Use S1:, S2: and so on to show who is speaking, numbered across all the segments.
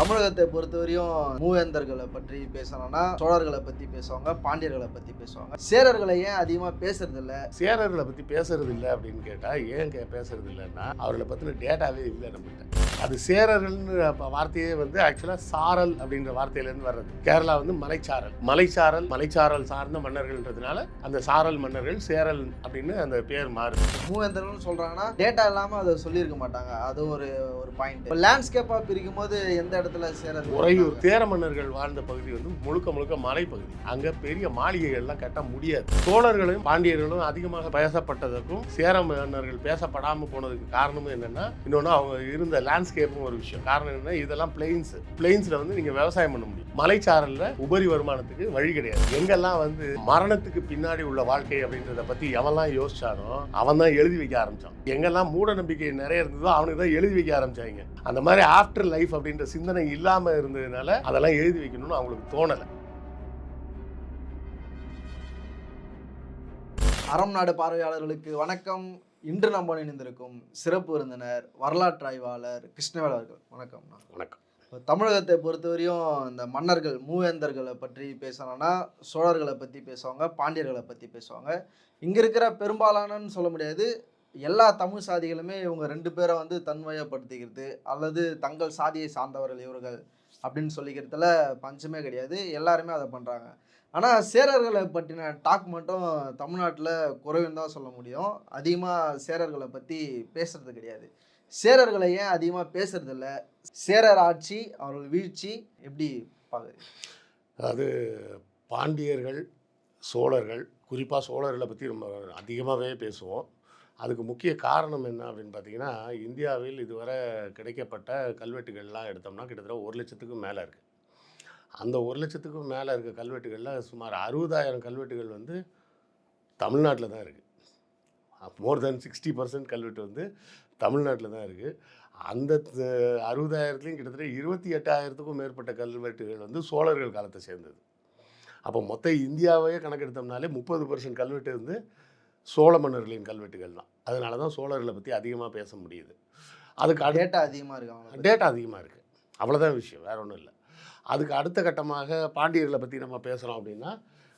S1: தமிழகத்தை பொறுத்தவரையும் மூவேந்தர்களை பற்றி பேசணும்னா சோழர்களை பற்றி பேசுவாங்க பாண்டியர்களை பற்றி பேசுவாங்க. சேரர்களை ஏன் அதிகமாக பேசுறது இல்ல
S2: சேரர்களை பற்றி பேசுறது இல்லை அப்படின்னு கேட்டால் ஏன் கே பேசுறது இல்லைன்னா அவர்களை பற்றின டேட்டாவே இல்லை நம்மகிட்ட அது சேரர்கள்னு வார்த்தையே வந்து ஆக்சுவலாக சாரல் அப்படின்ற வார்த்தையிலேருந்து வர்றது. கேரளா வந்து மலைச்சாரல். மலைச்சாரல் மலைச்சாரல் சார்ந்த மன்னர்கள்ன்றதுனால அந்த சாரல் மன்னர்கள் சேரல் அப்படின்னு அந்த பேர் மாறுது.
S1: மூவேந்தர்கள்னு சொல்றாங்கன்னா டேட்டா இல்லாமல் அதை சொல்லியிருக்க மாட்டாங்க. அது ஒரு ஒரு பாயிண்ட் லேண்ட்ஸ்கேப்பாக பிரிக்கும் போது எந்த இடத்துல சேரர்
S2: உறையூர் சேர மன்னர்கள் வாழ்ந்த பகுதி வந்து முழுக்க முழுக்க மலைப்பகுதி. அங்க பெரிய மாளிகைகள்லாம் கட்ட முடியாது. சோழர்களும் பாண்டியர்களும் அதிகமாக பேசப்பட்டதற்கும் சேர மன்னர்கள் பேசப்படாமல் போனதுக்கு காரணமும் என்னன்னா இன்னொன்று அவங்க இருந்த லேண்ட்ஸ்கேப்பும் ஒரு விஷயம். காரணம் என்னன்னா இதெல்லாம் பிளெயின்ஸ் பிளெயின்ஸ்ல வந்து நீங்க விவசாயம் பண்ண முடியும். மலைச்சாரல்ல உபரி வருமானத்துக்கு வழி கிடையாது. எங்கெல்லாம் வந்து மரணத்துக்கு பின்னாடி உள்ள வாழ்க்கை அப்படின்றத பத்தி எவெல்லாம் யோசிச்சானோ அவன் தான் எழுதி வைக்க ஆரம்பிச்சான். எங்கெல்லாம் மூட நம்பிக்கை நிறைய இருந்ததோ அவனுக்கு தான் எழுதி வைக்க ஆரம்பிச்சாங்க. அந்த மாதிரி ஆஃப்டர் லைஃப் அப்படின்ற சிந்தனை இல்லாம இருந்ததுனால அதெல்லாம் எழுதி வைக்கணும்னு அவங்களுக்கு தோணலை.
S1: அறம் நாடு பார்வையாளர்களுக்கு வணக்கம். இன்று நம்ம இணைந்திருக்கும் சிறப்பு விருந்தினர் வரலாற்று ஆய்வாளர் கிருஷ்ணவேல் அவர்கள். வணக்கம்ண்ணா
S2: வணக்கம்.
S1: இப்போ தமிழகத்தை பொறுத்தவரையும் இந்த மன்னர்கள் மூவேந்தர்களை பற்றி பேசணும்னா சோழர்களை பற்றி பேசுவாங்க பாண்டியர்களை பற்றி பேசுவாங்க. இங்கே இருக்கிற பெரும்பாலானன்னு சொல்ல முடியாது. எல்லா தமிழ் சாதிகளுமே இவங்க ரெண்டு பேரை வந்து தன்மையப்படுத்திக்கிறது அல்லது தங்கள் சாதியை சார்ந்தவர்கள் இவர்கள் அப்படின்னு சொல்லிக்கிறதுல பஞ்சமே கிடையாது. எல்லாருமே அதை பண்ணுறாங்க ஆனால் சேரர்களை பற்றின டாக் மட்டும் தமிழ்நாட்டில் குறைவுன்னு தான் சொல்ல முடியும். அதிகமாக சேரர்களை பற்றி பேசுறது கிடையாது. சேரர்களை ஏன் அதிகமாக பேசுறதில்ல சேரர் ஆட்சி அவர்கள் வீழ்ச்சி எப்படி பார்க்குறீங்க
S2: அதாவது பாண்டியர்கள் சோழர்கள் குறிப்பாக சோழர்களை பற்றி நம்ம அதிகமாகவே பேசுவோம். அதுக்கு முக்கிய காரணம் என்ன அப்படின்னு பார்த்தீங்கன்னா இந்தியாவில் இதுவரை கிடைக்கப்பட்ட கல்வெட்டுகள்லாம் எடுத்தோம்னா கிட்டத்தட்ட ஒரு லட்சத்துக்கும் மேலே இருக்குது அந்த ஒரு லட்சத்துக்கும் மேலே இருக்க கல்வெட்டுகளில் சுமார் அறுபதாயிரம் கல்வெட்டுகள் வந்து தமிழ்நாட்டில் தான் இருக்குது மோர் தென் சிக்ஸ்டி பர்சன்ட் கல்வெட்டு வந்து தமிழ்நாட்டில் தான் இருக்குது அந்த அறுபதாயிரத்துலேயும் கிட்டத்தட்ட இருபத்தி எட்டாயிரத்துக்கும் மேற்பட்ட கல்வெட்டுகள் வந்து சோழர்கள் காலத்தை சேர்ந்தது. அப்போ மொத்த இந்தியாவையே கணக்கெடுத்தோம்னாலே முப்பது பர்சன்ட் கல்வெட்டு வந்து சோழ மன்னர்களின் கல்வெட்டுகள் தான். அதனால தான் சோழர்களை பற்றி அதிகமாக பேச முடியுது. அதுக்கு
S1: டேட்டா அதிகமாக இருக்கு
S2: டேட்டா அதிகமாக இருக்குது அவ்வளோதான் விஷயம் வேற ஒன்றும் இல்லை. அதுக்கு அடுத்த கட்டமாக பாண்டியர்களை பற்றி நம்ம பேசுகிறோம் அப்படின்னா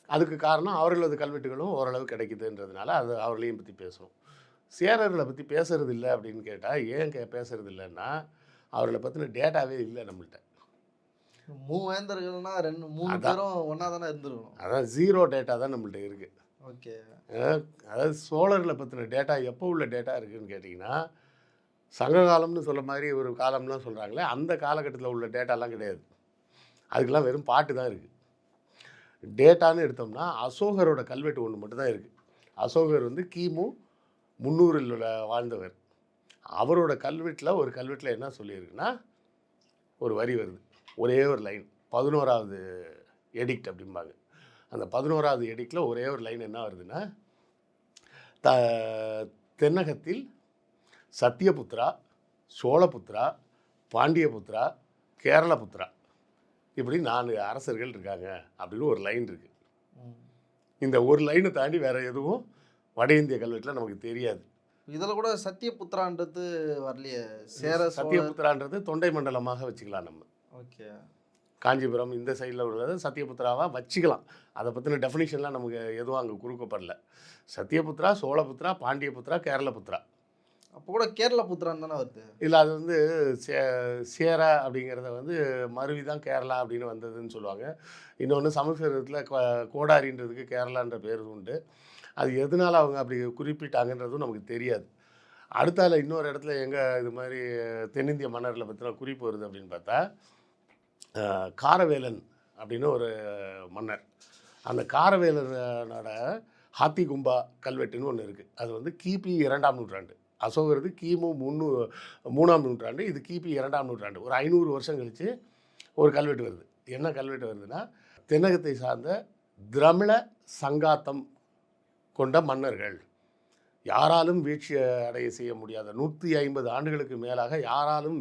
S2: அதுக்கு காரணம் அவர்களது கல்வெட்டுகளும் ஓரளவு கிடைக்குதுன்றதுனால அது அவர்களையும் பற்றி பேசுகிறோம் சேரர்களை பற்றி பேசுறது இல்லை அப்படின்னு கேட்டால் ஏன் கே பேசுறது இல்லைன்னா அவர்களை பற்றின டேட்டாவே இல்லை நம்மள்ட்ட.
S1: மூவேந்தர்கள்னா ரெண்டு மூணு. பேரும் ஒன்றா தானே இருந்திருக்கணும்.
S2: அதான் ஜீரோ டேட்டா தான் நம்மள்ட்ட இருக்குது
S1: ஓகே.
S2: அதாவது சோழர்களை பற்றின டேட்டா எப்போ உள்ள டேட்டா இருக்குதுன்னு கேட்டிங்கன்னா சங்க காலம்னு சொல்ல மாதிரி ஒரு காலம்லாம் சொல்கிறாங்களே அந்த காலகட்டத்தில் உள்ள டேட்டாலாம் கிடையாது. அதுக்கெல்லாம் வெறும் பாட்டு தான் இருக்குது டேட்டான்னு எடுத்தோம்னா அசோகரோட கல்வெட்டு ஒன்று மட்டும்தான் இருக்குது அசோகர் வந்து கிமு முந்நூறில் வாழ்ந்தவர். அவரோட கல்வெட்டில் ஒரு கல்வெட்டில் என்ன சொல்லியிருக்குன்னா ஒரு வரி வருது. ஒரே ஒரு லைன் பதினோராவது எடிக்ட் அப்படிம்பாங்க. அந்த பதினோராவது எடிக்டில் ஒரே ஒரு லைன் என்ன வருதுன்னா த தென்னகத்தில் சத்தியபுத்ரா சோழபுத்ரா பாண்டியபுத்ரா கேரளபுத்ரா. இப்படி நாலு அரசர்கள் இருக்காங்க அப்படின்னு ஒரு லைன் இருக்குது இந்த ஒரு லைனை தாண்டி வேற எதுவும் வட இந்திய கல்வெட்டில் நமக்கு தெரியாது.
S1: இதில் கூட சத்தியபுத்திரான்றது வரலையே. சேர சோழ
S2: சத்தியபுத்திரான்றது தொண்டை மண்டலமாக வச்சுக்கலாம் நம்ம.
S1: ஓகே.
S2: காஞ்சிபுரம் இந்த சைடில் உள்ளதை. சத்தியபுத்திராவாக வச்சுக்கலாம். அதை பற்றின டெஃபினிஷன்லாம் நமக்கு எதுவும் அங்கே கொடுக்கப்படல சத்தியபுத்திரா சோழபுத்திரா பாண்டியபுத்திரா கேரளபுத்திரா.
S1: அப்போ கூட கேரள புத்திரான் தானே வருது?
S2: இல்லை அது வந்து சே சேர அப்படிங்கிறத வந்து மருவி தான் கேரளா அப்படின்னு வந்ததுன்னு சொல்லுவாங்க. இன்னொன்று சமஸ்கிருதத்தில் கோடாரின்றதுக்கு கேரளான்ற பேர் உண்டு. அது எதனால அவங்க அப்படி குறிப்பிட்டாங்கன்றதும் நமக்கு தெரியாது. அடுத்தால இன்னொரு இடத்துல எங்கே இது மாதிரி தென்னிந்திய மன்னர்களை பற்றின குறிப்பு வருது அப்படின்னு பார்த்தா காரவேலன் அப்படின்னு ஒரு மன்னர். அந்த காரவேலனோட ஹாத்தி கும்பா கல்வெட்டுன்னு ஒன்று இருக்குது அது வந்து கிபி இரண்டாம் நூற்றாண்டு. அசோகரது கிமு முன்னூ மூணாம் நூற்றாண்டு இது கிபி இரண்டாம் நூற்றாண்டு. ஒரு ஐநூறு வருஷம் கழித்து ஒரு கல்வெட்டு வருது. என்ன கல்வெட்டு வருதுன்னா தென்னகத்தை சார்ந்த திரமிழ சங்காத்தம் கொண்ட மன்னர்கள். யாராலும் வீழ்ச்சி அடைய செய்ய முடியாத நூற்றி ஐம்பது ஆண்டுகளுக்கு மேலாக யாராலும்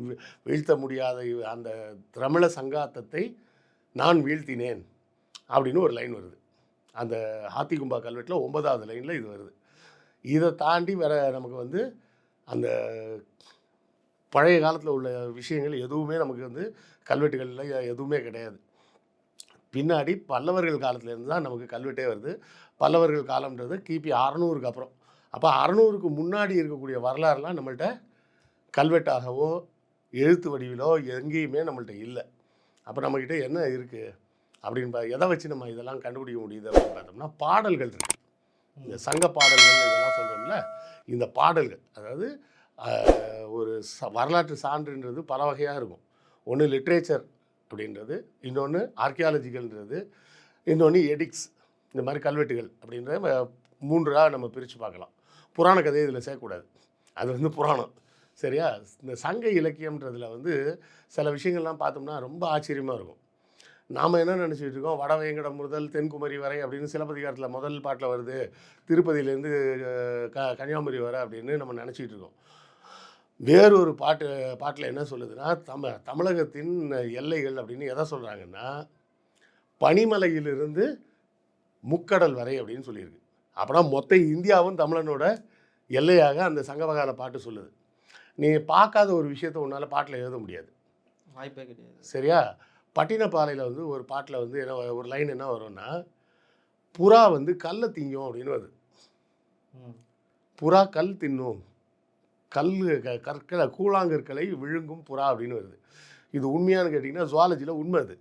S2: வீழ்த்த முடியாத அந்த திரமிழ சங்காத்தத்தை நான் வீழ்த்தினேன் அப்படின்னு ஒரு லைன் வருது. அந்த ஹாத்திகும்பா கல்வெட்டில் ஒன்பதாவது லைனில் இது வருது. இதை தாண்டி வேற நமக்கு வந்து அந்த பழைய காலத்தில் உள்ள விஷயங்கள் எதுவுமே நமக்கு வந்து கல்வெட்டுகளில் எதுவுமே கிடையாது. பின்னாடி பல்லவர்கள் காலத்துலேருந்து தான் நமக்கு கல்வெட்டே வருது. பல்லவர்கள் காலம்ன்றது கிபி அறநூறுக்கு அப்புறம். அப்போ அறநூறுக்கு முன்னாடி இருக்கக்கூடிய வரலாறுலாம் நம்மள்ட்ட கல்வெட்டாகவோ எழுத்து வடிவிலோ எங்கேயுமே நம்மள்ட்ட இல்லை. அப்போ நம்மக்கிட்ட என்ன இருக்குது அப்படின்னு பா எதை வச்சு நம்ம இதெல்லாம் கண்டுபிடிக்க முடியுது அப்படின்னு பார்த்தோம்னா பாடல்கள் இருக்கு. இந்த சங்க பாடல்கள் இதெல்லாம் சொல்கிறோம்ல இந்த பாடல்கள் அதாவது ஒரு ச வரலாற்று சான்றுன்றது பல வகையாக இருக்கும். ஒன்று லிட்ரேச்சர் அப்படின்றது இன்னொன்று ஆர்கியாலஜிக்கல்ன்றது இன்னொன்று எடிக்ஸ் இந்த மாதிரி கல்வெட்டுகள் அப்படின்ற ம- மூன்றாக நம்ம பிரித்து பார்க்கலாம். புராண கதையை இதில் சேர்க்கக்கூடாது. அது வந்து புராணம். சரியா? இந்த சங்க இலக்கியம்ன்றதுல வந்து சில விஷயங்கள்லாம் பார்த்தோம்னா ரொம்ப ஆச்சரியமாக இருக்கும். நாம் என்ன நினச்சிட்டு இருக்கோம்? வடவேங்கடம் முதல் தென்குமரி வரை அப்படின்னு சிலப்பதிகாரத்தில் முதல் பாட்டில் வருது. திருப்பதியிலேருந்து க கன்னியாகுமரி வரை அப்படின்னு நம்ம நினச்சிட்டு இருக்கோம். வேறொரு பாட்டு பாட்டில் என்ன சொல்லுதுன்னா தம தமிழகத்தின் எல்லைகள் அப்படின்னு எதை சொல்கிறாங்கன்னா பனிமலையிலிருந்து முக்கடல் வரை அப்படின்னு சொல்லியிருக்கு. அப்படின்னா மொத்த இந்தியாவும் தமிழனோட எல்லையாக அந்த சங்கவகால பாட்டு சொல்லுது. நீ பார்க்காத ஒரு விஷயத்தை உன்னால் பாட்டில் எழுத முடியாது.
S1: வாய்ப்பே கிடையாது.
S2: சரியா? பட்டினப்பாறையில் வந்து ஒரு பாட்டில் வந்து என்ன ஒரு லைன் என்ன வரும்னா புறா வந்து கல்லை திங்கும் அப்படின்னு வருது. புறா கல் தின்னும். கல் க கற்களை கூழாங்கற்களை விழுங்கும் புறா அப்படின்னு வருது. இது உண்மையான்னு கேட்டிங்கன்னா ஜுவாலஜியில் உண்மை அது.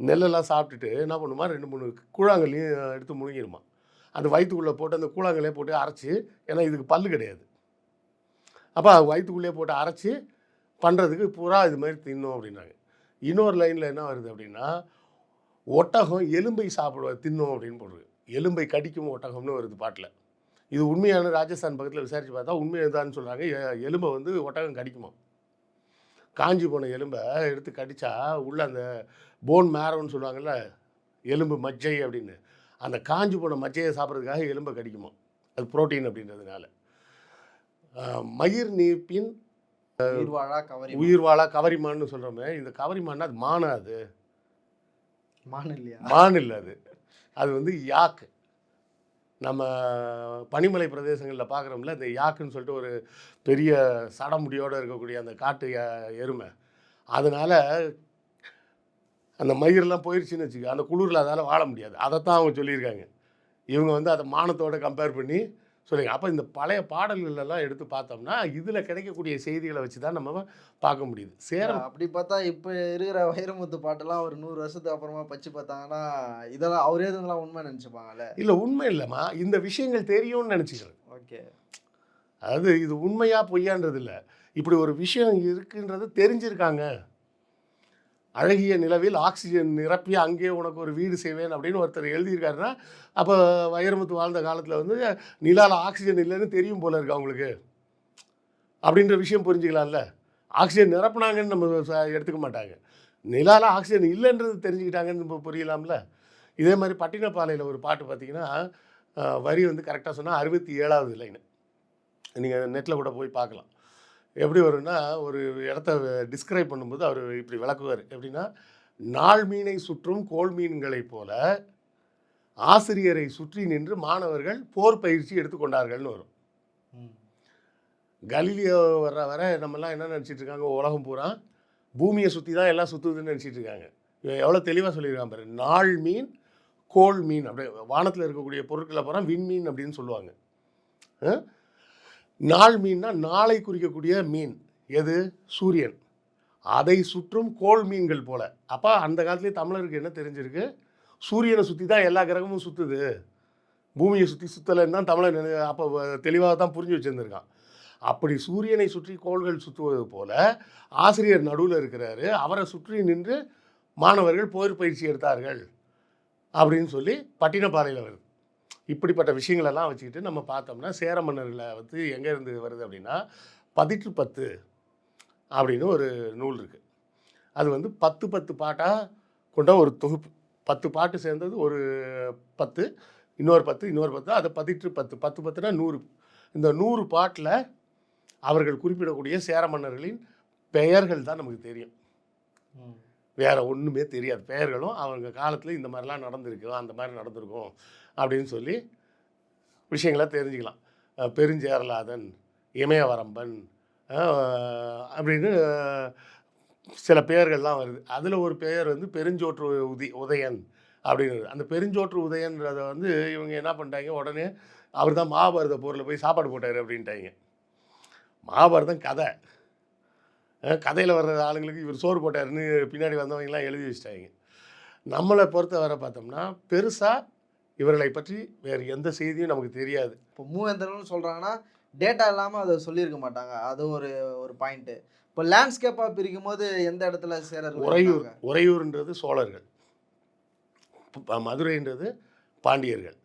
S2: நெல்லெல்லாம் சாப்பிட்டுட்டு என்ன பண்ணுமா? ரெண்டு மூணு கூழாங்கல்லையும் எடுத்து முழுங்கிடுமா அந்த வயிற்றுக்குள்ளே போட்டு அந்த கூழாங்கலே போட்டு அரைச்சி ஏன்னா இதுக்கு பல்லு கிடையாது. அப்போ வயிற்றுக்குள்ளேயே போட்டு அரைச்சி பண்ணுறதுக்கு புறா இது மாதிரி தின்னும் அப்படின்னாங்க. இன்னொரு லைனில் என்ன வருது அப்படின்னா ஒட்டகம் எலும்பை சாப்பிடுவ தின்னும் அப்படின்னு போடுறது எலும்பை கடிக்கும் ஒட்டகம்னு வருது பாட்டில். இது உண்மையான ராஜஸ்தான் பக்கத்தில் விசாரித்து பார்த்தா உண்மையதான்னு சொல்கிறாங்க எலும்பை வந்து ஒட்டகம் கடிக்குமா? காஞ்சி போன எலும்பை எடுத்து கடித்தா உள்ளே அந்த போன் மேரோன்னு சொல்லுவாங்கள்ல எலும்பு மஜ்ஜை அப்படின்னு. அந்த காஞ்சி போன மஜ்ஜையை சாப்பிட்றதுக்காக எலும்பை கடிக்குமா? அது புரோட்டீன் அப்படின்றதுனால. மயிர் நீப்பின்
S1: உயிர் வாழா கவரி
S2: உயிர் வாழா கவரிமான்னு சொல்கிறோமே இந்த கவரிமான்னா அது மானா அது?
S1: மான் இல்லையா?
S2: மான் இல்லை அது. அது வந்து யாக்கு நம்ம பனிமலை பிரதேசங்களில் பார்க்குறோம்ல இந்த யாக்குன்னு சொல்லிட்டு ஒரு பெரிய சடமுடியோடு இருக்கக்கூடிய அந்த காட்டு எருமை. அதனால் அந்த மயிரெல்லாம் போயிடுச்சுன்னு வச்சுக்க அந்த குளிரில் அதால் வாழ முடியாது. அதைத்தான் அவங்க சொல்லியிருக்காங்க. இவங்க வந்து அதை மானத்தோட கம்பேர் பண்ணி சொல்லுங்க. அப்போ இந்த பழைய பாடல்கள் எல்லாம் எடுத்து பார்த்தோம்னா இதில் கிடைக்கக்கூடிய செய்திகளை வச்சு தான் நம்ம பார்க்க முடியுது. சேரம்
S1: அப்படி பார்த்தா இப்போ இருக்கிற வைரமுத்து பாட்டெல்லாம் ஒரு நூறு வருஷத்துக்கு அப்புறமா பச்சு பார்த்தாங்கன்னா இதெல்லாம் அவரே இதெல்லாம் உண்மை நினச்சிப்பாங்கல்ல?
S2: இல்லை உண்மை இல்லைம்மா. இந்த விஷயங்கள் தெரியும்னு நினச்சிக்கிறேன்.
S1: ஓகே.
S2: அதாவது இது உண்மையா பொய்யான்றது இல்லை இப்படி ஒரு விஷயம் இருக்குன்றது தெரிஞ்சிருக்காங்க. அழகிய நிலவில் ஆக்சிஜன் நிரப்பி அங்கேயே உனக்கு ஒரு வீடு செய்வேன் அப்படின்னு ஒருத்தர் எழுதியிருக்காருன்னா அப்போ வைரமுத்து வாழ்ந்த காலத்தில் வந்து நிலாவில் ஆக்சிஜன் இல்லைன்னு தெரியும் போல இருக்கு அவங்களுக்கு. அப்படின்ற விஷயம் புரிஞ்சுக்கலாம்ல. ஆக்சிஜன் நிரப்புனாங்கன்னு நம்ம ச- எடுத்துக்க மாட்டாங்க. நிலாவில் ஆக்சிஜன் இல்லைன்றது தெரிஞ்சுக்கிட்டாங்கன்னு நம்ம புரியலாம்ல. இதே மாதிரி பட்டினப்பாளையில் ஒரு பாட்டு பார்த்தீங்கன்னா வரி வந்து கரெக்டாக சொன்னால் அறுபத்தி ஏழாவது லைனு நீங்கள் நெட்டில் கூட போய் பார்க்கலாம். எப்படி வரும்னா ஒரு இடத்த டிஸ்கிரைப் பண்ணும்போது அவர் இப்படி விளக்குவார். எப்படின்னா நாள் மீனை சுற்றும் கோல் மீன்களைப் போல ஆசிரியரை சுற்றி நின்று மாணவர்கள் போர் பயிற்சி எடுத்துக்கொண்டார்கள்னு வரும். கலீலியோ வர்ற வர நம்மலாம் என்ன நினச்சிட்டு இருக்காங்க? உலகம் பூரா பூமியை சுற்றி தான் எல்லாம் சுற்றுதுன்னு நினச்சிட்டு இருக்காங்க. எவ்வளோ தெளிவாக சொல்லியிருக்கான் பாரு. நாள் மீன் கோள் மீன் அப்படி வானத்தில் இருக்கக்கூடிய பொருட்களை பூரா விண்மீன் அப்படின்னு சொல்லுவாங்க? நாள் மீன்னா நாளை குறிக்கக்கூடிய மீன். எது? சூரியன். அதை சுற்றும் கோள் மீன்கள் போல. அப்போ அந்த காலத்துலேயே தமிழருக்கு என்ன தெரிஞ்சிருக்கு? சூரியனை சுற்றி தான் எல்லா கிரகமும் சுற்றுது பூமியை சுற்றி சுற்றலைன்னு தான் தமிழன் அப்போ தெளிவாக தான் புரிஞ்சு வச்சுருந்துருக்கான். அப்படி சூரியனை சுற்றி கோள்கள் சுற்றுவது போல ஆசிரியர் நடுவில் இருக்கிறாரு. அவரை சுற்றி நின்று மாணவர்கள் போர் பயிற்சி எடுத்தார்கள். அப்படின்னு சொல்லி பட்டினப்பாறையில் வருது. இப்படிப்பட்ட விஷயங்களெல்லாம் வச்சுக்கிட்டு நம்ம பார்த்தோம்னா சேர மன்னர்களை வந்து எங்கேருந்து வருது அப்படின்னா பதிற்று பத்து அப்படின்னு ஒரு நூல் இருக்குது அது வந்து பத்து பத்து பாட்டாக கொண்ட ஒரு தொகுப்பு. பத்து பாட்டு சேர்ந்தது ஒரு பத்து இன்னொரு பத்து இன்னொரு பத்து அதை பதிற்று பத்து. பத்து பத்துனா நூறு. இந்த நூறு பாட்டில் அவர்கள் குறிப்பிடக்கூடிய சேர மன்னர்களின் பெயர்கள் தான் நமக்கு தெரியும். வேறு ஒன்றுமே தெரியாது. பெயர்களும் அவங்க காலத்தில் இந்த மாதிரிலாம் நடந்திருக்கும் அந்த மாதிரி நடந்திருக்கும் அப்படின்னு சொல்லி விஷயங்களை தெரிஞ்சுக்கலாம். பெருஞ்சேரலாதன் இமயவரம்பன் அப்படின்னு சில பெயர்கள்லாம் வருது. அதில் ஒரு பெயர் வந்து பெருஞ்சோற்று உதி உதயன் அப்படிங்கிறது அந்த பெருஞ்சோற்று உதயன்றத வந்து இவங்க என்ன பண்ணிட்டாங்க? உடனே அவர் தான் மகாபாரத போரில் போய் சாப்பாடு போட்டார் அப்படின்ட்டாங்க. மகாபாரதம் கதை. கதையில் வர்ற ஆளுங்களுக்கு இவர் சோறு போட்டாருன்னு பின்னாடி வந்தவங்கலாம் எழுதி வச்சிட்டாங்க. நம்மளை பொறுத்த வரை பார்த்தோம்னா பெருசாக இவர்களை பற்றி வேறு எந்த செய்தியும் நமக்கு தெரியாது.
S1: இப்போ மூவேந்தர்கள்னு சொல்கிறாங்கன்னா டேட்டா இல்லாமல் அதை சொல்லியிருக்க மாட்டாங்க. அது ஒரு ஒரு பாயிண்ட்டு இப்போ லேண்ட்ஸ்கேப்பாக பிரிக்கும் போது எந்த இடத்துல சேரர்கள்
S2: உறையூர்? உறையூர்ன்றது சோழர்கள். மதுரைன்றது பாண்டியர்கள்.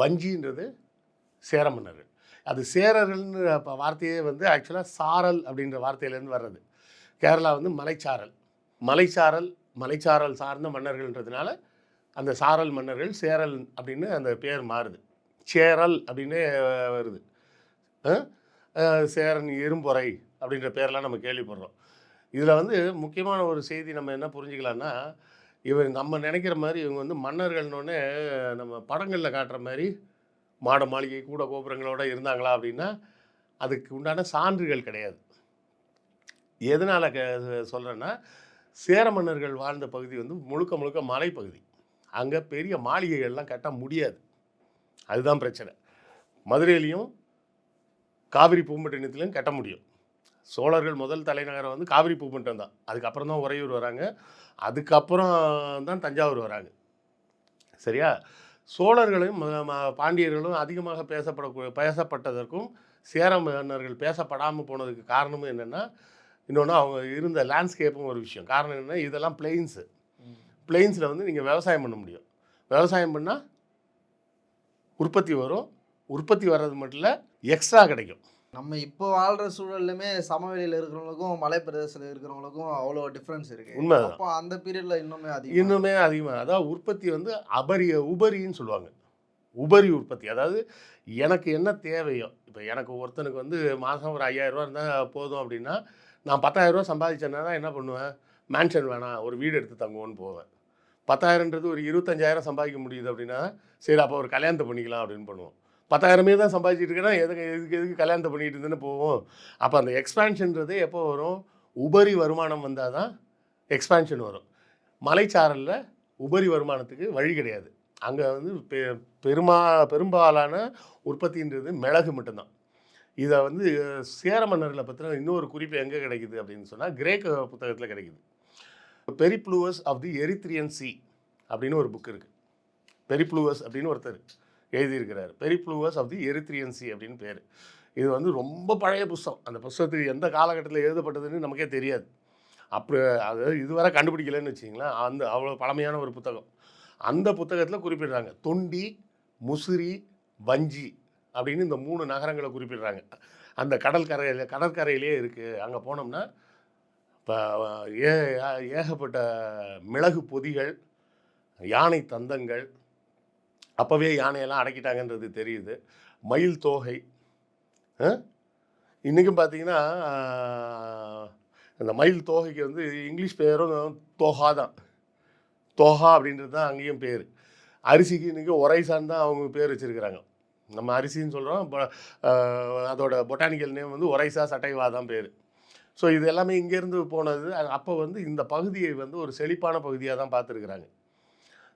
S2: வஞ்சின்றது சேர மன்னர்கள் அது சேரர்கள்னு வார்த்தையே வந்து ஆக்சுவலாக சாரல் அப்படின்ற வார்த்தையிலேருந்து வர்றது. கேரளா வந்து மலைச்சாரல். மலைச்சாரல் மலைச்சாரல் சார்ந்த மன்னர்கள்ன்றதுனால அந்த சாரல் மன்னர்கள் சேரல் அப்படின்னு அந்த பேர் மாறுது. சேரல் அப்படின்னு வருது. சேரன் இரும்பொறை அப்படின்ற பேர்லாம் நம்ம கேள்விப்படுறோம். இதில் வந்து முக்கியமான ஒரு செய்தி நம்ம என்ன புரிஞ்சுக்கலாம்னா இவர் நம்ம நினைக்கிற மாதிரி இவங்க வந்து மன்னர்கள்னோடனே நம்ம படங்களில் காட்டுற மாதிரி மாட மாளிகை கூட கோபுரங்களோட இருந்தாங்களா அப்படின்னா அதுக்கு உண்டான சான்றுகள் கிடையாது. எதனால் க சொல்கிறேன்னா சேர மன்னர்கள் வாழ்ந்த பகுதி வந்து முழுக்க முழுக்க மலைப்பகுதி. அங்கே பெரிய மாளிகைகள்லாம் கட்ட முடியாது. அதுதான் பிரச்சனை. மதுரையிலையும் காவிரி பூம்பட்டினத்துலையும் கட்ட முடியும். சோழர்கள் முதல் தலைநகரம் வந்து காவிரி பூம்பட்டம் தான். அதுக்கப்புறம் தான் உறையூர் வராங்க. அதுக்கப்புறம் தான் தஞ்சாவூர் வராங்க. சரியா? சோழர்களும் பாண்டியர்களும் அதிகமாக பேசப்பட பேசப்பட்டதற்கும் சேர மன்னர்கள் பேசப்படாமல் போனதுக்கு காரணமும் என்னென்னா இன்னொன்று அவங்க இருந்த லேண்ட்ஸ்கேப்பும் ஒரு விஷயம். காரணம் என்னென்னா இதெல்லாம் பிளெயின்ஸு. பிளெயின்ஸில் வந்து நீங்கள் விவசாயம் பண்ண முடியும். விவசாயம் பண்ணால் உற்பத்தி வரும். உற்பத்தி வர்றது மட்டும் இல்லை எக்ஸ்ட்ரா கிடைக்கும்.
S1: நம்ம இப்போ வாழ்ற சூழல்லுமே சமவெளியில் இருக்கிறவங்களுக்கும் மலை பிரதேசத்தில் இருக்கிறவங்களுக்கும் அவ்வளோ டிஃப்ரென்ஸ் இருக்கு.
S2: உண்மைதான்.
S1: அப்போ அந்த பீரியட்ல இன்னுமே அதிகம்
S2: இன்னுமே அதிகமாக அதாவது உற்பத்தி வந்து அபரிய உபரின்னு சொல்லுவாங்க. உபரி உற்பத்தி. அதாவது எனக்கு என்ன தேவையோ இப்போ எனக்கு ஒருத்தனுக்கு வந்து மாதம் ஒரு ஐயாயிரம் ரூபா இருந்தால் போதும் அப்படின்னா நான் பத்தாயிரம் ரூபா சம்பாதிச்சேன்னா என்ன பண்ணுவேன்? மேன்ஷன் வேணாம் ஒரு வீடு எடுத்து தங்குவோன்னு போவேன். பத்தாயிரன்றது ஒரு இருபத்தஞ்சாயிரம் சம்பாதிக்க முடியுது அப்படின்னா சரி அப்போ ஒரு கல்யாணத்தை பண்ணிக்கலாம் அப்படின்னு பண்ணுவோம். பத்தாயிரமே தான் சம்பாதிச்சிட்டு இருக்கேன்னா எதுக்கு எதுக்கு எதுக்கு கல்யாணத்தை பண்ணிட்டு இருந்தேன்னு போவோம். அப்போ அந்த எக்ஸ்பேன்ஷன்றது எப்போ வரும்? உபரி வருமானம் வந்தால் தான் எக்ஸ்பேன்ஷன் வரும். மலைச்சாரலில் உபரி வருமானத்துக்கு வழி கிடையாது. அங்கே வந்து பெ பெருமா பெரும்பாலான உற்பத்தின்றது மிளகு மட்டும்தான். இதை வந்து சேர மன்னர்களை பற்றின இன்னொரு குறிப்பு எங்கே கிடைக்குது அப்படின்னு சொன்னால் கிரேக்க புத்தகத்தில் கிடைக்குது. Periplus of the Erythraean sea அப்படின்னு ஒரு புக் இருக்குது பெரிப்ளூவஸ் அப்படின்னு ஒருத்தர் எழுதியிருக்கிறார். பெரிப்ளூவஸ் ஆஃப் தி எரித்ரியன்சி அப்படின்னு பேர். இது வந்து ரொம்ப பழைய புஸ்தகம். அந்த புஸ்தகத்துக்கு எந்த காலகட்டத்தில் எழுதப்பட்டதுன்னு நமக்கே தெரியாது. அப்படி அது இதுவரை கண்டுபிடிக்கலன்னு வச்சிங்களேன் அந்த அவ்வளோ பழமையான ஒரு புத்தகம். அந்த புத்தகத்தில் குறிப்பிடுறாங்க. தொண்டி முசிறி வஞ்சி அப்படின்னு இந்த மூணு நகரங்களை குறிப்பிடுறாங்க. அந்த கடற்கரையில் கடற்கரையிலே இருக்குது அங்கே போனோம்னா இப்போ ஏ ஏகப்பட்ட மிளகு பொதிகள் யானை தந்தங்கள் அப்போவே யானையெல்லாம் அடக்கிட்டாங்கன்றது தெரியுது. மயில் தோகை இன்றைக்கும் பார்த்தீங்கன்னா இந்த மயில் தோகைக்கு வந்து இங்கிலீஷ் பேரும் தோஹா தான். தோஹா அப்படின்றது தான் அங்கேயும் பேர். அரிசிக்கு இன்றைக்கி ஒரைசான் தான் அவங்க பேர் வச்சுருக்கிறாங்க. நம்ம அரிசின்னு சொல்கிறோம் அதோட பொட்டானிக்கல் நேம் வந்து ஒரைசா சட்டைவா தான் பேர். ஸோ இது எல்லாமே இங்கேருந்து போனது அப்போ வந்து இந்த பகுதியை வந்து ஒரு செழிப்பான பகுதியாக தான் பார்த்துருக்குறாங்க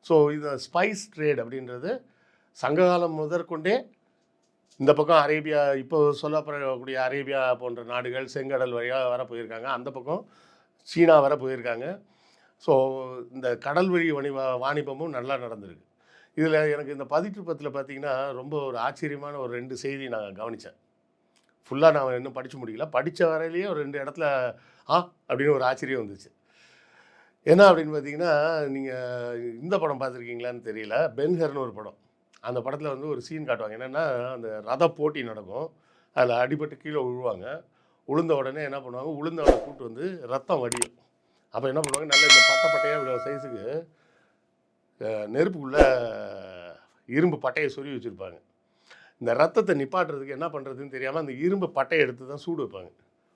S2: ஸோ இந்த ஸ்பைஸ் ட்ரேட் அப்படின்றது சங்ககாலம் முதற்கொண்டே இந்த பக்கம் அரேபியா இப்போ சொல்லப்படக்கூடிய அரேபியா போன்ற நாடுகள் செங்கடல் வழியாக வர போயிருக்காங்க. அந்த பக்கம் சீனா வர போயிருக்காங்க. ஸோ இந்த கடல் வழி வணி வாணிபமும் நல்லா நடந்திருக்கு. இதில் எனக்கு இந்த பதிற்றுப்பத்தில் பார்த்தீங்கன்னா ரொம்ப ஒரு ஆச்சரியமான ஒரு ரெண்டு செய்தி நான் கவனித்தேன் ஃபுல்லாக நான் இன்னும் படித்து முடியல படித்த வரையிலேயே ஒரு ரெண்டு இடத்துல ஆ அப்படின்னு ஒரு ஆச்சரியம் வந்துச்சு. என்ன அப்படின்னு பார்த்தீங்கன்னா நீங்கள் இந்த படம் பார்த்துருக்கீங்களான்னு தெரியல. பென்ஹர்னு ஒரு படம். அந்த படத்தில் வந்து ஒரு சீன் காட்டுவாங்க. என்னென்னா அந்த ரத போட்டி நடக்கும். அதில் அடிபட்டு கீழே விழுவாங்க. உளுந்த உடனே என்ன பண்ணுவாங்க? உளுந்தவனை கூட்டு வந்து ரத்தம் வடியும். அப்போ என்ன பண்ணுவாங்க? நல்ல இந்த பட்டை பட்டையாக இவ்வளோ சைஸுக்கு நெருப்புக்குள்ளே இரும்பு பட்டையை சொருவி வச்சுருப்பாங்க. இந்த ரத்தத்தை நிப்பாட்டுறதுக்கு என்ன பண்ணுறதுன்னு தெரியாமல் அந்த இரும்பு பட்டையை எடுத்து தான் சூடு வைப்பாங்க.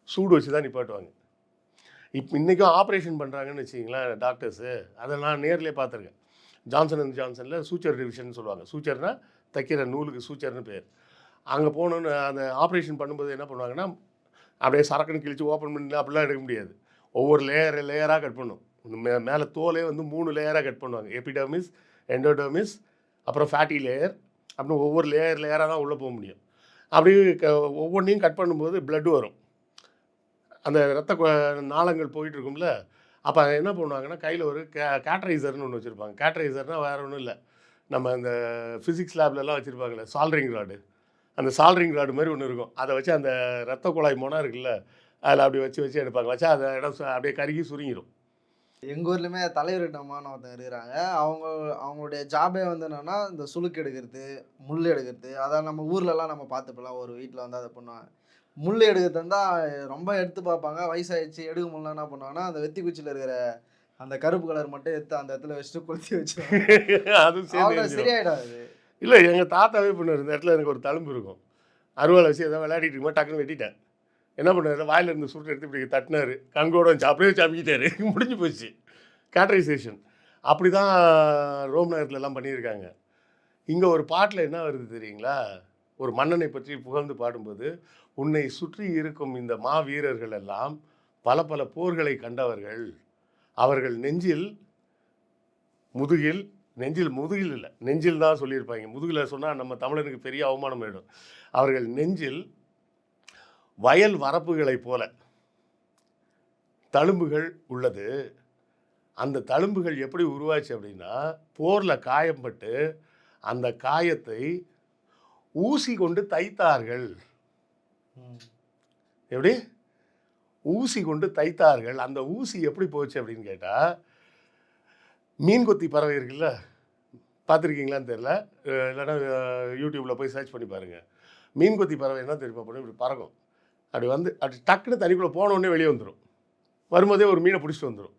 S2: சூடு வச்சு தான் நிப்பாட்டுவாங்க. இப்போ இன்றைக்கும் ஆப்ரேஷன் பண்ணுறாங்கன்னு வச்சிங்களேன் டாக்டர்ஸு அதை நான் நேர்லேயே பார்த்துருக்கேன். ஜான்சன் அண்ட் ஜான்சனில் சூச்சர் டிவிஷன் சொல்லுவாங்க. சூச்சர்னால் தைக்கிற நூலுக்கு சூச்சர்னு பேர். அங்கே போகணுன்னு அந்த ஆப்ரேஷன் பண்ணும்போது என்ன பண்ணுவாங்கன்னா அப்படியே சரக்குன்னு கிழிச்சு ஓப்பன் பண்ணி அப்படிலாம் எடுக்க முடியாது. ஒவ்வொரு லேயர் லேயராக கட் பண்ணும். மே மேலே தோலே வந்து மூணு லேயராக கட் பண்ணுவாங்க. எபிடர்மிஸ் எண்டோடர்மிஸ் அப்புறம் ஃபேட்டி லேயர் அப்படின்னு ஒவ்வொரு லேயர் லேயராக தான் உள்ளே போக முடியும். அப்படி க ஒவ்வொன்றையும் கட் பண்ணும்போது ப்ளட் வரும். அந்த ரத்த நாளங்கள் போயிட்டு இருக்கும்ல அப்போ என்ன பண்ணுவாங்கன்னா கையில் ஒரு கே கேட்ரைசர்னு ஒன்று வச்சுருப்பாங்க. கேட்ரைசர்னால் வேறு ஒன்றும் இல்லை. நம்ம அந்த ஃபிசிக்ஸ் லேப்லலாம் வச்சுருப்பாங்களே சால்ட்ரிங் ராடு அந்த சால்ட்ரிங் ராடு மாதிரி ஒன்று இருக்கும். அதை வச்சு அந்த ரத்த குழாய் மொனா இருக்குல்ல அதில் அப்படி வச்சு வச்சு எடுப்பாங்க. வச்சா அதை இடம் அப்படியே கருகி சுருங்கிடும்
S1: எங்கள் ஊர்லேயுமே தலைவர் நம்மான்னு ஒருத்தன் இருக்கிறாங்க. அவங்க அவங்களுடைய ஜாபே வந்து என்னென்னா இந்த சுளுக்கு எடுக்கிறது முள் எடுக்கிறது. அதான் நம்ம ஊர்லலாம் நம்ம பார்த்துப்பலாம் ஒரு வீட்டில் வந்து அதை பண்ணுவாங்க. முள் எடுக்கிறது இருந்தால் ரொம்ப எடுத்து பார்ப்பாங்க. வயசாயிடுச்சு. எடுக்க முடியல என்ன பண்ணுவாங்கன்னா அந்த வெத்தி குச்சியில் இருக்கிற அந்த கருப்பு கலர் மட்டும் எடுத்து அந்த இடத்துல வச்சுட்டு கொளுத்தி அவ்வளோ
S2: எரிஞ்சிரும்.
S1: சரியாயிடாது.
S2: இல்லை எங்கள் தாத்தாவே பண்ணார் இந்த இடத்துல எனக்கு ஒரு தழும்பு இருக்கும். அறுவாலை வச்சு ஏதோ விளையாடிட்டு இருக்கும்போது டக்குன்னு வெட்டிட்டேன். என்ன பண்ணாரு? வாயில இருந்து சுருட்டு எடுத்து இப்படி தட்டினாரு. கங்கோட வச்சு அப்படியே சமைக்கிட்டாரு முடிஞ்சு போச்சு. கேட்டரைசேஷன் அப்படி தான் ரோம் நகரத்துல எல்லாம் பண்ணியிருக்காங்க. இங்கே ஒரு பாட்டில் என்ன வருது தெரியுங்களா? ஒரு மன்னனை பற்றி புகழ்ந்து பாடும்போது உன்னை சுற்றி இருக்கும் இந்த மாவீரர்கள் எல்லாம் பல பல போர்களை கண்டவர்கள். அவர்கள் நெஞ்சில் முதுகில் நெஞ்சில் முதுகில் இல்லை நெஞ்சில் தான் சொல்லியிருப்பாங்க. முதுகில் சொன்னால் நம்ம தமிழனுக்கு பெரிய அவமானம் ஆயிடும். அவர்கள் நெஞ்சில் வயல் வரப்புகளைப் போல தழும்புகள் உள்ளது. அந்த தழும்புகள் எப்படி உருவாச்சு அப்படின்னா போரில் காயம்பட்டு அந்த காயத்தை ஊசி கொண்டு தைத்தார்கள். எப்படி? ஊசி கொண்டு தைத்தார்கள். அந்த ஊசி எப்படி போச்சு அப்படின்னு கேட்டால் மீன் கொத்தி பறவை இருக்குல்ல? பார்த்துருக்கீங்களான்னு தெரில இல்லைன்னா யூடியூப்பில் போய் சர்ச் பண்ணி பாருங்கள் மீன் கொத்தி பறவை என்ன தெரியுமா? பண்ணி இப்படி பறக்கும். அப்படி வந்து அப்படி டக்குன்னு தண்ணிக்குள்ளே போனோடனே வெளியே வந்துடும் வரும்போதே ஒரு மீனை பிடிச்சிட்டு வந்துடும்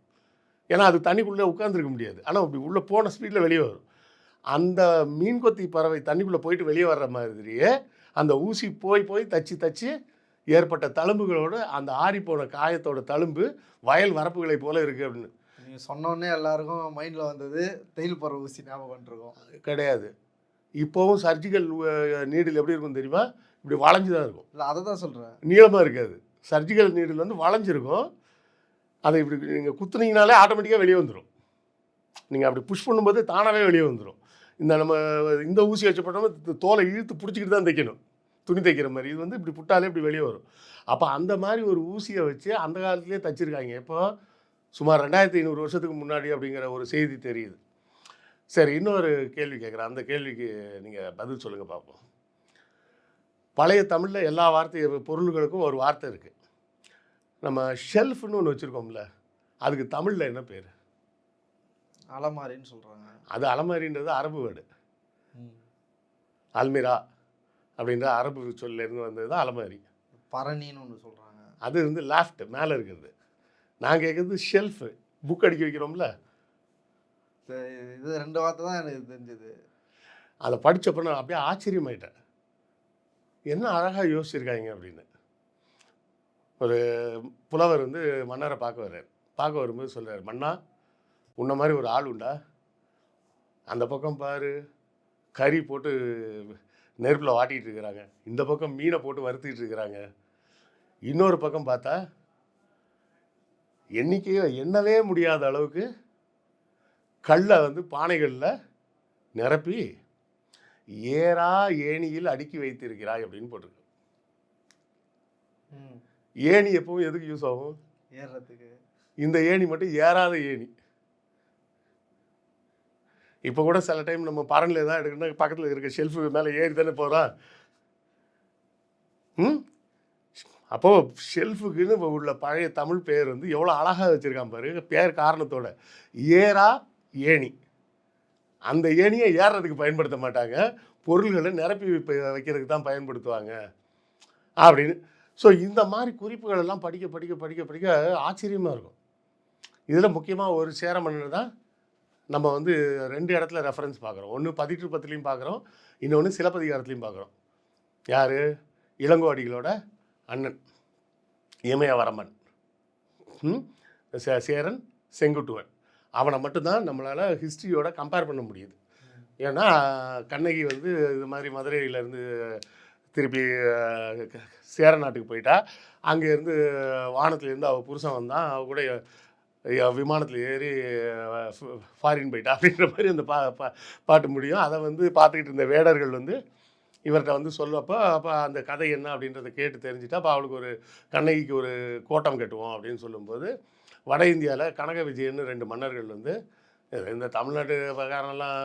S2: ஏன்னா அது தண்ணிக்குள்ளே உட்காந்துருக்க முடியாது. ஆனால் அப்படி உள்ளே போன ஸ்பீடில் வெளியே வரும். அந்த மீன் கொத்தி பறவை தண்ணிக்குள்ளே போயிட்டு வெளியே வர்ற மாதிரியே அந்த ஊசி போய் போய் தச்சு தச்சு ஏற்பட்ட தழும்புகளோடு அந்த ஆறிப்போன காயத்தோட தழும்பு வயல் வரப்புகளை போல இருக்குது அப்படின்னு.
S1: நீங்கள் சொன்னோடனே எல்லாருக்கும் மைண்டில் வந்தது தையல் போகிற ஊசி ஞாபகம் வந்துருக்கும்.
S2: கிடையாது. இப்போவும் சர்ஜிக்கல் நீடில் எப்படி இருக்கும் தெரியுமா? இப்படி வளைஞ்சு தான் இருக்கும்.
S1: இல்லை அதை தான் சொல்கிறேன்
S2: நீளமாக இருக்காது. சர்ஜிக்கல் நீடில் வந்து வளைஞ்சிருக்கும். அதை இப்படி நீங்கள் குத்துனீங்கனாலே ஆட்டோமேட்டிக்காக வெளியே வந்துடும் நீங்கள் அப்படி புஷ் பண்ணும்போது தானாகவே வெளியே வந்துடும் இந்த நம்ம இந்த ஊசி போட்டோம்னா தோலை இழுத்து பிடிச்சிக்கிட்டு தான் தைக்கணும். துணி தைக்கிற மாதிரி. இது வந்து இப்படி புட்டாலே இப்படி வெளியே வரும். அப்போ அந்த மாதிரி ஒரு ஊசியை வச்சு அந்த காலத்துலேயே தச்சிருக்காங்க. இப்போ சுமார் ரெண்டாயிரத்தி ஐநூறு வருஷத்துக்கு முன்னாடி அப்படிங்கிற ஒரு செய்தி தெரியுது. சரி இன்னொரு கேள்வி கேட்குறேன். அந்த கேள்விக்கு நீங்கள் பதில் சொல்லுங்கள் பார்ப்போம். பழைய தமிழில் எல்லா வார்த்தை பொருள்களுக்கும் ஒரு வார்த்தை இருக்குது நம்ம ஷெல்ஃப்னு ஒன்று வச்சுருக்கோம்ல. அதுக்கு தமிழில் என்ன பேர்?
S1: அலமாரின்னு சொல்கிறாங்க
S2: அது அலமாரின்றது அரபு வேர்டு. அல்மிரா அப்படின்ற அரபு சொல்லேருந்து வந்தது தான் அலமாரி.
S1: பரணின்னு ஒன்று சொல்கிறாங்க
S2: அது வந்து லாஃப்ட் மேலே இருக்கிறது. நான் கேட்குறது ஷெல்ஃபு புக் அடிக்க வைக்கிறோம்ல.
S1: இது ரெண்டு வார்த்தை தான் எனக்கு தெரிஞ்சது.
S2: அதை படித்தப்ப நான் அப்படியே ஆச்சரியமாயிட்டேன். என்ன அழகாக யோசிச்சிருக்காங்க அப்படின்னு. ஒரு புலவர் வந்து மன்னரை பார்க்க வர்றார். பார்க்க வரும்போது சொல்கிறார் மன்னா உன்ன மாதிரி ஒரு ஆள் உண்டா? அந்த பக்கம் பாரு. கறி போட்டு நெருப்பில் வாட்டிகிட்டு இருக்கிறாங்க. இந்த பக்கம் மீனை போட்டு வறுத்துக்கிட்டு இருக்கிறாங்க. இன்னொரு பக்கம் பார்த்தா எண்ணிக்கையோ எண்ணவே முடியாத அளவுக்கு கல்லை வந்து பானைகளில் நிரப்பி ஏறா ஏணியில் அடுக்கி வைத்திருக்கிறாய் அப்படின்னு போட்டிருக்கு. ஏணி எப்பவும் எதுக்கு யூஸ் ஆகும்?
S1: ஏறுறதுக்கு.
S2: இந்த ஏணி மட்டும் ஏறாத ஏணி. இப்போ கூட சில டைம் நம்ம பரனில் தான் எடுக்கணும் பக்கத்தில் இருக்க ஷெல்ஃபு மேலே ஏறி தானே போகிறோம் ம்? அப்போது ஷெல்ஃபுக்குன்னு உள்ள பழைய தமிழ் பேர் வந்து எவ்வளோ அழகாக வச்சுருக்கான் பாரு. பேர் காரணத்தோட. ஏறா ஏணி. அந்த ஏணியை ஏறுறதுக்கு பயன்படுத்த மாட்டாங்க. பொருள்களை நிரப்பி வைப்ப- வைக்கிறதுக்கு தான் பயன்படுத்துவாங்க. அப்படின்னு. ஸோ இந்த மாதிரி குறிப்புகள் எல்லாம் படிக்க படிக்க படிக்க படிக்க ஆச்சரியமாக இருக்கும். இதில் முக்கியமாக ஒரு சேர மன்னர் தான் நம்ம வந்து ரெண்டு இடத்துல ரெஃபரன்ஸ் பார்க்குறோம். ஒன்று பதிற்று பார்க்குறோம். இன்னொன்று சிலப்பதிகாரத்துலையும் பார்க்குறோம். யார்? இளங்கோவடிகளோட அண்ணன். இமயவரமன் ம்? சே- சேரன் செங்குட்டுவன். அவனை மட்டும்தான் நம்மளால் ஹிஸ்ட்ரியோட கம்பேர் பண்ண முடியுது. ஏன்னா கண்ணகி வந்து இது மாதிரி மதுரையிலேருந்து திருப்பி சேர நாட்டுக்கு போயிட்டா. அங்கேருந்து வானத்துலேருந்து அவள் புருஷன் வந்தான். அவள் கூட விமானத்தில் ஏறி ஃபாரின் போயிட்டா அப்படின்ற மாதிரி அந்த பா பா பாட்டு முடியும். அதை வந்து பார்த்துக்கிட்டு இருந்த வேடர்கள் வந்து இவர்கிட்ட வந்து சொல்லப்போ அப்போ அந்த கதை என்ன அப்படின்றத கேட்டு தெரிஞ்சுட்டா அப்போ அவளுக்கு ஒரு கண்ணகிக்கு ஒரு கோட்டம் கட்டுவோம் அப்படின்னு சொல்லும்போது வட இந்தியாவில் கனக விஜயன்னு ரெண்டு மன்னர்கள் வந்து இந்த தமிழ்நாட்டு பிரகாரம்லாம்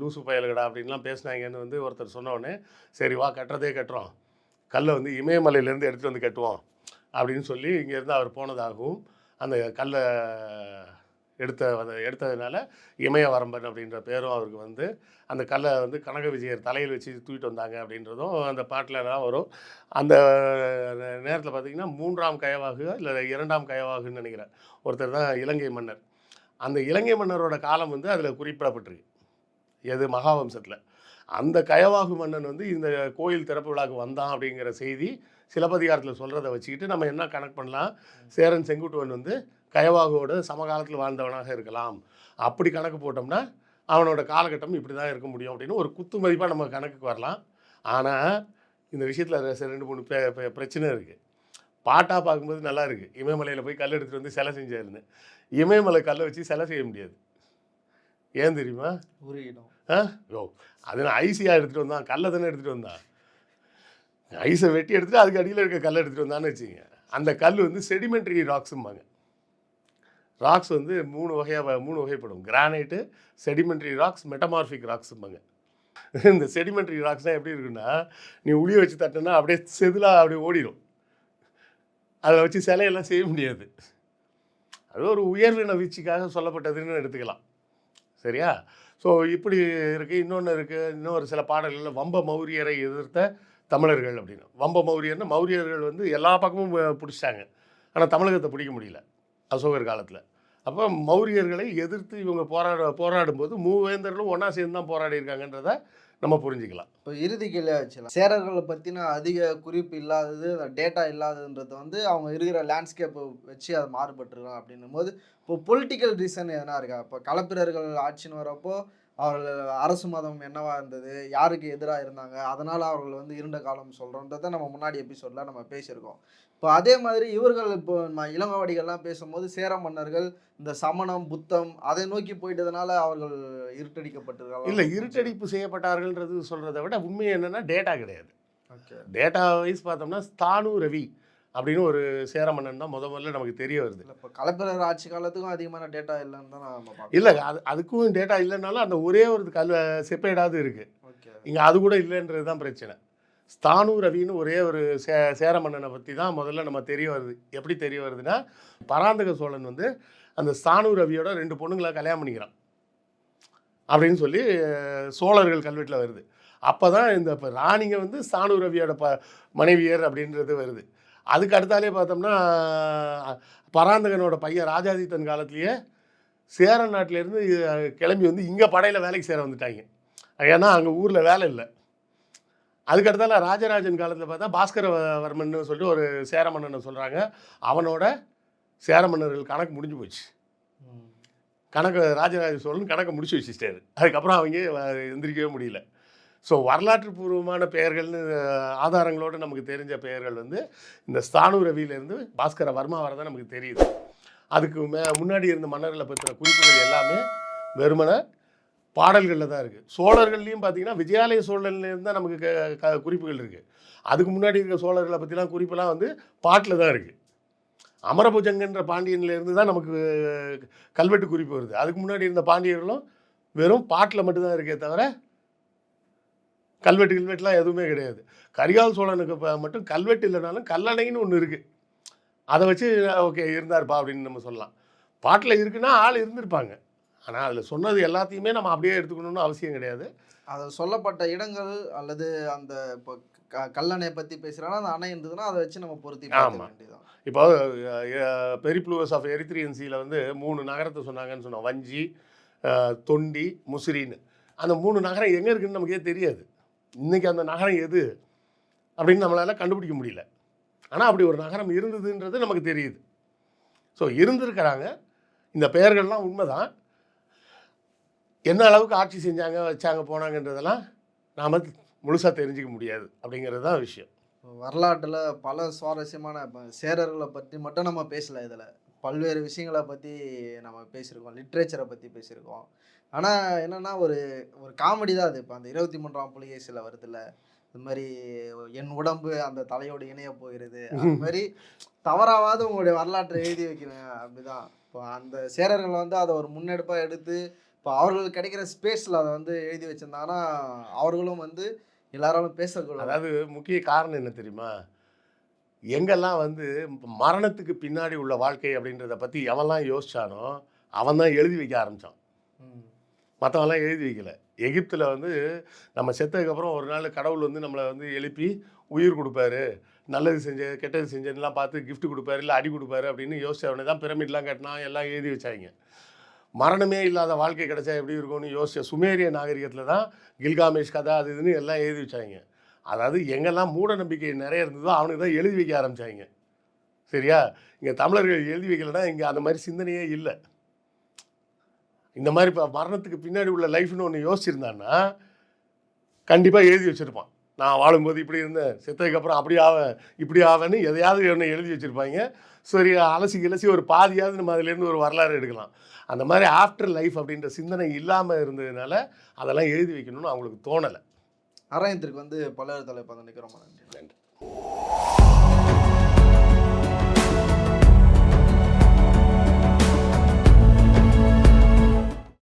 S2: லூசு பயலுகடா அப்படின்லாம் பேசினாங்கன்னு வந்து ஒருத்தர் சொன்னோடனே சரி வா கட்டுறதே கட்டுறோம். கல்லை வந்து இமயமலையிலேருந்து எடுத்துகிட்டு வந்து கட்டுவோம் அப்படின்னு சொல்லி இங்கேருந்து அவர் போனதாகவும் அந்த கல்லை எடுத்த எடுத்ததுனால எடுத்ததுனால இமயவரம்பன் அப்படின்ற பேரும் அவருக்கு வந்து அந்த கல்லை வந்து கனக விஜயர் தலையில் வச்சு தூக்கிட்டு வந்தாங்க அப்படின்றதும் அந்த பாட்டில் வரும். அந்த நேரத்தில் பார்த்தீங்கன்னா மூன்றாம் கயவாகு இல்லை இரண்டாம் கயவாகுன்னு நினைக்கிறேன். ஒருத்தர் தான் இலங்கை மன்னர். அந்த இலங்கை மன்னரோட காலம் வந்து அதில் குறிப்பிடப்பட்டிருக்கு. எது மகாவம்சத்தில். அந்த கயவாகு மன்னன் வந்து இந்த கோயில் திறப்பு விழாவுக்கு வந்தான் அப்படிங்கிற செய்தி சிலப்பதிகாரத்தில் சொல்கிறத வச்சுக்கிட்டு நம்ம என்ன கனெக்ட் பண்ணலாம்? சேரன் செங்குட்டுவன் வந்து கயவாகுவோட சமகாலத்தில் வாழ்ந்தவனாக இருக்கலாம். அப்படி கணக்கு போட்டோம்னா அவனோட காலகட்டம் இப்படி தான் இருக்க முடியும் அப்படின்னு ஒரு குத்து மதிப்பாக நம்ம கணக்குக்கு வரலாம். ஆனால் இந்த விஷயத்தில் ரெண்டு மூணு பிரச்சனை இருக்குது பாட்டாக பார்க்கும்போது நல்லா இருக்குது இமயமலையில் போய் கல் எடுத்துகிட்டு வந்து சிலை செஞ்சாருன்னு. இமயமலை கல்லை வச்சு சிலை செய்ய முடியாது. ஏன் தெரியுமா?
S1: உருகிடும்
S2: ஆ? ஓ அது நான் ஐசியாக எடுத்துகிட்டு வந்தான். கல்லை தானே எடுத்துகிட்டு வந்தான். ஐஸை வெட்டி எடுத்துட்டு அதுக்கு அடியில் இருக்க கல்லை எடுத்துகிட்டு வந்தான்னு வச்சுங்க. அந்த கல் வந்து செடிமெண்ட்ரி ராக்ஸும்பாங்க ராக்ஸ் வந்து மூணு வகையாக மூணு வகைப்படும். கிரானைட்டு செடிமெண்ட்ரி ராக்ஸ் மெட்டமார்ஃபிக் ராக்ஸும்பாங்க இந்த செடிமெண்ட்ரி ராக்ஸ்னால் எப்படி இருக்குன்னா நீ உளிய வச்சு தட்டினா அப்படியே செதிலாக அப்படியே ஓடிடும் அதில் வச்சு சிலையெல்லாம் செய்ய முடியாது. அது ஒரு உயர்வின வீச்சுக்காக சொல்லப்பட்டதுன்னு எடுத்துக்கலாம். சரியா? ஸோ இப்படி இருக்குது இன்னொன்று இருக்குது இன்னொரு சில பாடல்களில் வம்ப மௌரியரை எதிர்த்த தமிழர்கள் அப்படின்னு. வம்ப மௌரியர்னு மௌரியர்கள் வந்து எல்லா பக்கமும் பிடிச்சிட்டாங்க. ஆனால் தமிழகத்தை பிடிக்க முடியல அசோகர் காலத்தில். அப்போ மௌரியர்களை எதிர்த்து இவங்க போராட போராடும் போது மூவேந்தர்களும் ஒன்றா சேர்ந்து தான் போராடி இருக்காங்கன்றத நம்ம புரிஞ்சுக்கலாம்.
S1: இப்போ இறுதி கேள்வியாக வச்சுக்கலாம் சேரர்களை பற்றின அதிக குறிப்பு இல்லாதது டேட்டா இல்லாததுன்றது வந்து அவங்க இருக்கிற லேண்ட்ஸ்கேப்பை வச்சு அது மாறுபட்டுருக்கலாம் அப்படின்னும் போது இப்போ பொலிட்டிக்கல் ரீசன் எதனா இருக்கா? இப்போ களப்பிரர்கள் ஆட்சின்னு வரப்போ அவர்கள் அரசு மதம் என்னவா இருந்தது யாருக்கு எதிராக இருந்தாங்க அதனால் அவர்கள் வந்து இருண்ட காலம் சொல்கிறோன்றதை நம்ம முன்னாடி எபிசோடில் நம்ம பேசியிருக்கோம். இப்போ அதே மாதிரி இவர்கள் இப்போ நம்ம இளங்கோவடிகள்லாம் பேசும்போது சேர மன்னர்கள் இந்த சமணம் புத்தம் அதை நோக்கி போயிட்டதுனால அவர்கள் இருட்டடிக்கப்பட்டிருக்காங்க
S2: இல்லை இருட்டடிப்பு செய்யப்பட்டார்கள்ன்றது சொல்கிறத விட உண்மை என்னென்னா டேட்டா கிடையாது.
S1: ஓகே
S2: டேட்டா வைஸ் பார்த்தோம்னா ஸ்தானு ரவி அப்படின்னு ஒரு சேர மன்னன் தான் முத முதல்ல நமக்கு தெரிய வருது.
S1: இப்போ கலப்பிரர் ஆட்சி காலத்துக்கும் அதிகமான டேட்டா இல்லைன்னு தான் பார்க்கணும்
S2: இல்லை அது அதுக்கும் டேட்டா இல்லைனாலும் அந்த ஒரே ஒரு கல் செப்பேடாவது இருக்குது இங்கே அது கூட இல்லைன்றது தான் பிரச்சனை. ஸ்தானு ரவின்னு ஒரே ஒரு சே சேர மன்னனை பற்றி தான் முதல்ல நம்ம தெரிய வருது. எப்படி தெரிய வருதுன்னா பராந்தக சோழன் வந்து அந்த ஸ்தானு ரவியோட ரெண்டு பொண்ணுங்களை கல்யாணம் பண்ணிக்கிறான். அப்படின்னு சொல்லி சோழர்கள் கல்வெட்டில் வருது. அப்போ தான் இந்த இப்போ ராணிங்க வந்து ஸ்தானு ரவியோட ப மனைவியர் அப்படின்றது வருது. அதுக்கு அடுத்தாலே பார்த்தோம்னா பராந்தகனோட பையன் ராஜாதித்தன் காலத்திலேயே சேர நாட்டிலேருந்து கிளம்பி வந்து இங்கே படையில் வேலைக்கு சேர வந்துட்டாங்க. ஏன்னா அங்கே ஊரில் வேலை இல்லை. அதுக்கடுத்தால ராஜராஜன் காலத்தில் பார்த்தா பாஸ்கர வ- வர்மன்னு சொல்லிட்டு ஒரு சேர மன்னனை சொல்கிறாங்க அவனோட சேர மன்னர்கள் கணக்கு முடிஞ்சு போச்சு. கணக்கு ராஜராஜ சோழன் கணக்கை முடிச்சு வச்சுட்டாரு. அதுக்கப்புறம் அவங்க எந்திரிக்கவே முடியல. ஸோ வரலாற்று பூர்வமான பெயர்கள்னு ஆதாரங்களோடு நமக்கு தெரிஞ்ச பெயர்கள் வந்து இந்த ஸ்தானு ரவியிலேருந்து பாஸ்கர வர்மா வரதான் நமக்கு தெரியுது. அதுக்கு மே முன்னாடி இருந்த மன்னர்களை பற்றின குறிப்புகள் எல்லாமே வெறுமனை பாடல்களில் தான் இருக்குது சோழர்கள்லையும் பார்த்தீங்கன்னா விஜயாலய சோழன்லேருந்து தான் நமக்கு க- க- குறிப்புகள் இருக்குது அதுக்கு முன்னாடி இருக்க சோழர்களை பற்றிலாம் குறிப்பெல்லாம் வந்து பாட்டில் தான் இருக்குது அமரபுஜங்கன்ற பாண்டியன்லேருந்து தான் நமக்கு கல்வெட்டு குறிப்பு வருது. அதுக்கு முன்னாடி இருந்த பாண்டியர்களும் வெறும் பாட்டில் மட்டும்தான் இருக்கே தவிர கல்வெட்டு கல்வெட்டுலாம் எதுவுமே கிடையாது. கரிகால் சோழனுக்கு மட்டும் கல்வெட்டு இல்லைனாலும் கல்லணைன்னு ஒன்று இருக்குது அதை வச்சு ஓகே இருந்தாருப்பா அப்படின்னு நம்ம சொல்லலாம். பாட்டில் இருக்குன்னா ஆள் இருந்திருப்பாங்க. ஆனால் அதில் சொன்னது எல்லாத்தையுமே நம்ம அப்படியே எடுத்துக்கணும்னு அவசியம் கிடையாது.
S1: அது சொல்லப்பட்ட இடங்கள் அல்லது அந்த இப்போ க- கல்லணையை பற்றி பேசுகிறாங்கன்னா அந்த அணை இருந்ததுன்னா அதை வச்சு நம்ம பொருத்தி பார்க்க
S2: ஆமா.
S1: வேண்டியதான்
S2: இப்போ பெரிப்ளூவஸ் ஆஃப் எரித்ரியன் சீல வந்து மூணு நகரத்தை சொன்னாங்கன்னு சொன்னோம். வஞ்சி தொண்டி முசிறின்னு. அந்த மூணு நகரம் எங்கே இருக்குன்னு நமக்கே தெரியாது. இன்றைக்கி அந்த நகரம் எது அப்படின்னு நம்மளால் கண்டுபிடிக்க முடியல. ஆனால் அப்படி ஒரு நகரம் இருந்ததுன்றது நமக்கு தெரியுது. ஸோ இருந்திருக்கிறாங்க. இந்த பெயர்கள்லாம் உண்மைதான். என்ன அளவுக்கு ஆட்சி செஞ்சாங்க வச்சாங்க போனாங்கன்றதெல்லாம் நாம் முழுசாக தெரிஞ்சிக்க முடியாது அப்படிங்கிறது தான் விஷயம்.
S1: வரலாற்றில் பல சுவாரஸ்யமான சேரர்களை பற்றி மட்டும் நம்ம பேசலை இதில். பல்வேறு விஷயங்களை பற்றி நம்ம பேசியிருக்கோம். லிட்ரேச்சரை பற்றி பேசியிருக்கோம். ஆனால் என்னென்னா ஒரு ஒரு காமெடி தான் அது. இப்போ அந்த இருபத்தி மூன்றாம் புலிகேசியில் வருதுல்ல இது மாதிரி என் உடம்பு அந்த தலையோடு இணைய போகிறது அந்த மாதிரி தவறாவது உங்களுடைய வரலாற்றை எழுதி வைக்கிறேன். அப்படிதான். இப்போ அந்த சேரர்கள் வந்து அதை ஒரு முன்னெடுப்பாக எடுத்து இப்போ அவர்களுக்கு கிடைக்கிற ஸ்பேஸில் அதை வந்து எழுதி வச்சிருந்தாங்கன்னா அவர்களும் வந்து எல்லாராலும் பேசக்கூடாது
S2: அதாவது முக்கிய காரணம் என்ன தெரியுமா? எங்கெல்லாம் வந்து மரணத்துக்கு பின்னாடி உள்ள வாழ்க்கை அப்படின்றத பற்றி எவன்லாம் யோசிச்சானோ அவன் தான் எழுதி வைக்க ஆரம்பித்தான். மற்றவெல்லாம் எழுதி வைக்கல. எகிப்தில் வந்து நம்ம செத்ததுக்கப்புறம் ஒரு நாள் கடவுள் வந்து நம்மளை வந்து எழுப்பி உயிர் கொடுப்பாரு. நல்லது செஞ்ச கெட்டது செஞ்சதுலாம் பார்த்து கிஃப்ட் கொடுப்பாரு இல்லை அடி கொடுப்பாரு அப்படின்னு யோசிச்சவனே தான் பிரமிட்லாம் கட்டினா எல்லாம் எழுதி வச்சாங்க. மரணமே இல்லாத வாழ்க்கை கிடைச்சா எப்படி இருக்கும்னு யோசிச்ச சுமேரிய நாகரிகத்தில் தான் கில்காமேஷ் கதை அது இதுன்னு எல்லாம் எழுதி வச்சாங்க. அதாவது எங்கெல்லாம் மூட நம்பிக்கை நிறைய இருந்ததோ அவனுக்கு தான் எழுதி வைக்க ஆரம்பிச்சாங்க. சரியா? இங்கே தமிழர்கள் எழுதி வைக்கலைன்னா இங்கே அந்த மாதிரி சிந்தனையே இல்லை. இந்த மாதிரி இப்போ மரணத்துக்கு பின்னாடி உள்ள லைஃப்னு ஒன்று யோசிச்சிருந்தான்னா கண்டிப்பாக எழுதி வச்சுருப்பான். நான் வாழும்போது இப்படி இருந்தேன் செத்ததுக்கப்புறம் அப்படி ஆவேன் இப்படி ஆவேன்னு எதையாவது ஒன்று எழுதி வச்சுருப்பாங்க. சரி அலசி கிலசி ஒரு பாதியாவது நம்ம அதுலேருந்து ஒரு வரலாறு எடுக்கலாம். அந்த மாதிரி ஆஃப்டர் லைஃப் அப்படின்ற சிந்தனை இல்லாமல் இருந்ததுனால அதெல்லாம் எழுதி வைக்கணும்னு அவங்களுக்கு தோணலை.
S1: ஆராயத்திற்கு வந்து தலைப்பு நிற்கிறோம் நன்றி.
S2: நன்றி.